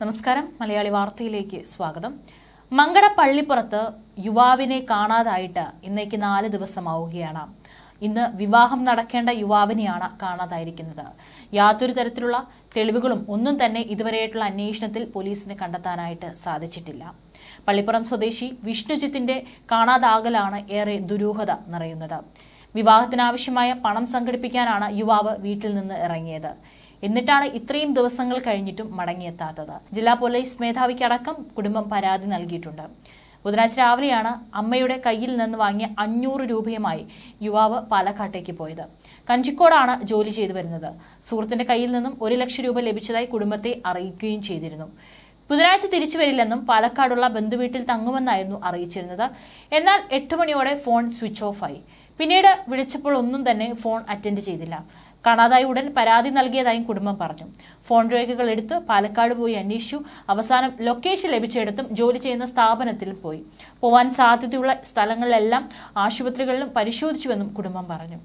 നമസ്കാരം. മലയാളി വാർത്തയിലേക്ക് സ്വാഗതം. മങ്കട പള്ളിപ്പുറത്ത് യുവാവിനെ കാണാതായിട്ട് ഇന്നേക്ക് നാല് ദിവസമാവുകയാണ്. ഇന്ന് വിവാഹം നടക്കേണ്ട യുവാവിനെയാണ് കാണാതായിരിക്കുന്നത്. യാതൊരു തരത്തിലുള്ള തെളിവുകളും ഒന്നും തന്നെ ഇതുവരെയായിട്ടുള്ള അന്വേഷണത്തിൽ പോലീസിന് കണ്ടെത്താനായിട്ട് സാധിച്ചിട്ടില്ല. പള്ളിപ്പുറം സ്വദേശി വിഷ്ണുജിത്തിന്റെ കാണാതാകലാണ് ഏറെ ദുരൂഹത നിറയുന്നത്. വിവാഹത്തിനാവശ്യമായ പണം സംഘടിപ്പിക്കാനാണ് യുവാവ് വീട്ടിൽ നിന്ന് ഇറങ്ങിയത്. എന്നിട്ടാണ് ഇത്രയും ദിവസങ്ങൾ കഴിഞ്ഞിട്ടും മടങ്ങിയെത്താത്തത്. ജില്ലാ പോലീസ് മേധാവിക്കടക്കം കുടുംബം പരാതി നൽകിയിട്ടുണ്ട്. ബുധനാഴ്ച രാവിലെയാണ് അമ്മയുടെ കയ്യിൽ നിന്ന് വാങ്ങിയ അഞ്ഞൂറ് രൂപയുമായി യുവാവ് പാലക്കാട്ടേക്ക് പോയത്. കഞ്ചിക്കോടാണ് ജോലി ചെയ്തു വരുന്നത്. സുഹൃത്തിന്റെ കയ്യിൽ നിന്നും ഒരു ലക്ഷം രൂപ ലഭിച്ചതായി കുടുംബത്തെ അറിയിക്കുകയും ചെയ്തിരുന്നു. ബുധനാഴ്ച തിരിച്ചു വരില്ലെന്നും പാലക്കാടുള്ള ബന്ധുവീട്ടിൽ തങ്ങുമെന്നായിരുന്നു അറിയിച്ചിരുന്നത്. എന്നാൽ എട്ട് മണിയോടെ ഫോൺ സ്വിച്ച് ഓഫായി. പിന്നീട് വിളിച്ചപ്പോൾ ഒന്നും തന്നെ ഫോൺ അറ്റൻഡ് ചെയ്തില്ല. കാണാതായി ഉടൻ പരാതി നൽകിയതായും കുടുംബം പറഞ്ഞു. ഫോൺ രേഖകൾ എടുത്ത് പാലക്കാട് പോയി അന്വേഷിച്ചു. അവസാനം ലൊക്കേഷൻ ലഭിച്ചിടത്തും ജോലി ചെയ്യുന്ന സ്ഥാപനത്തിൽ പോയി. പോവാൻ സാധ്യതയുള്ള സ്ഥലങ്ങളിലെല്ലാം ആശുപത്രികളിലും പരിശോധിച്ചുവെന്നും കുടുംബം പറഞ്ഞു.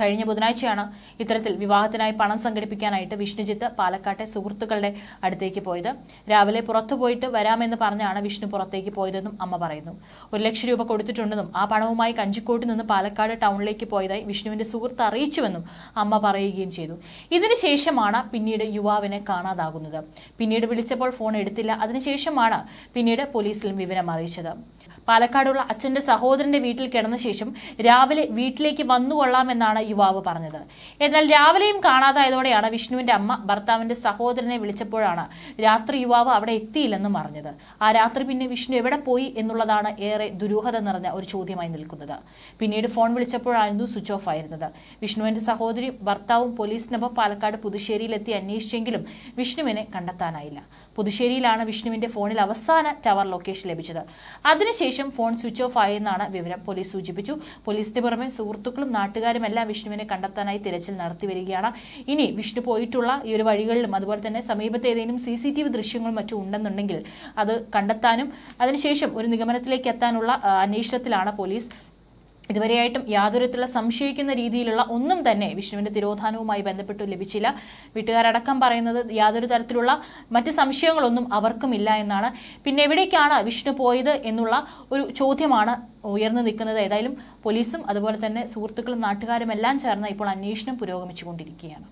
കഴിഞ്ഞ ബുധനാഴ്ചയാണ് ഇത്തരത്തിൽ വിവാഹത്തിനായി പണം സംഘടിപ്പിക്കാനായിട്ട് വിഷ്ണുജിത്ത് പാലക്കാട്ടെ സുഹൃത്തുക്കളുടെ അടുത്തേക്ക് പോയത്. രാവിലെ പുറത്തു പോയിട്ട് വരാമെന്ന് പറഞ്ഞാണ് വിഷ്ണു പുറത്തേക്ക് പോയതെന്നും അമ്മ പറയുന്നു. ഒരു ലക്ഷം രൂപ കൊടുത്തിട്ടുണ്ടെന്നും ആ പണവുമായി കഞ്ചിക്കോട്ട് നിന്ന് പാലക്കാട് ടൗണിലേക്ക് പോയതായി വിഷ്ണുവിന്റെ സുഹൃത്ത് അറിയിച്ചുവെന്നും അമ്മ പറയുകയും ചെയ്തു. ഇതിനുശേഷമാണ് പിന്നീട് യുവാവിനെ കാണാതാകുന്നത്. പിന്നീട് വിളിച്ചപ്പോൾ ഫോൺ എടുത്തില്ല. അതിനുശേഷമാണ് പിന്നീട് പോലീസിലും വിവരം അറിയിച്ചത്. പാലക്കാടുള്ള അച്ഛന്റെ സഹോദരന്റെ വീട്ടിൽ കിടന്ന ശേഷം രാവിലെ വീട്ടിലേക്ക് വന്നുകൊള്ളാമെന്നാണ് യുവാവ് പറഞ്ഞത്. എന്നാൽ രാവിലെയും കാണാതായതോടെയാണ് വിഷ്ണുവിന്റെ അമ്മ ഭർത്താവിന്റെ സഹോദരനെ വിളിച്ചപ്പോഴാണ് രാത്രി യുവാവ് അവിടെ എത്തിയില്ലെന്നും പറഞ്ഞത് ആ രാത്രി പിന്നെ വിഷ്ണു എവിടെ പോയി എന്നുള്ളതാണ് ഏറെ ദുരൂഹത നിറഞ്ഞ ഒരു ചോദ്യമായി നിൽക്കുന്നത്. പിന്നീട് ഫോൺ വിളിച്ചപ്പോഴായിരുന്നു സ്വിച്ച് ഓഫ് ആയിരുന്നത്. വിഷ്ണുവിന്റെ സഹോദരി ഭർത്താവും പോലീസിനൊപ്പം പാലക്കാട് പുതുശ്ശേരിയിലെത്തി അന്വേഷിച്ചെങ്കിലും വിഷ്ണുവിനെ കണ്ടെത്താനായില്ല. പുതുശ്ശേരിയിലാണ് വിഷ്ണുവിന്റെ ഫോണിൽ അവസാന ടവർ ലൊക്കേഷൻ ലഭിച്ചത്. അതിനുശേഷം ഫോൺ സ്വിച്ച് ഓഫ് ആയെന്നാണ് വിവരം. പോലീസ് സൂചിപ്പിച്ചു. പോലീസിന് പുറമെ സുഹൃത്തുക്കളും നാട്ടുകാരും എല്ലാം വിഷ്ണുവിനെ കണ്ടെത്താനായി തിരച്ചിൽ നടത്തി വരികയാണ് ഇനി വിഷ്ണു പോയിട്ടുള്ള ഈ ഒരു വഴികളിലും അതുപോലെ തന്നെ സമീപത്തെ ഏതെങ്കിലും സി സി ടി വി ദൃശ്യങ്ങളും മറ്റും ഉണ്ടെന്നുണ്ടെങ്കിൽ അത് കണ്ടെത്താനും അതിനുശേഷം ഒരു നിഗമനത്തിലേക്ക് എത്താനുള്ള അന്വേഷണത്തിലാണ് പോലീസ് ഇതുവരെയായിട്ടും യാതൊരു സംശയിക്കുന്ന രീതിയിലുള്ള ഒന്നും തന്നെ വിഷ്ണുവിന്റെ തിരോധാനവുമായി ബന്ധപ്പെട്ട് ലഭിച്ചില്ല. വീട്ടുകാരടക്കം പറയുന്നത് യാതൊരു തരത്തിലുള്ള മറ്റ് സംശയങ്ങളൊന്നും അവർക്കുമില്ല എന്നാണ്. പിന്നെ എവിടേക്കാണ് വിഷ്ണു പോയത് എന്നുള്ള ഒരു ചോദ്യമാണ് ഉയർന്നു നിൽക്കുന്നത്. ഏതായാലും പോലീസും അതുപോലെ തന്നെ സുഹൃത്തുക്കളും നാട്ടുകാരും എല്ലാം ചേർന്ന് ഇപ്പോൾ അന്വേഷണം പുരോഗമിച്ചുകൊണ്ടിരിക്കുകയാണ്.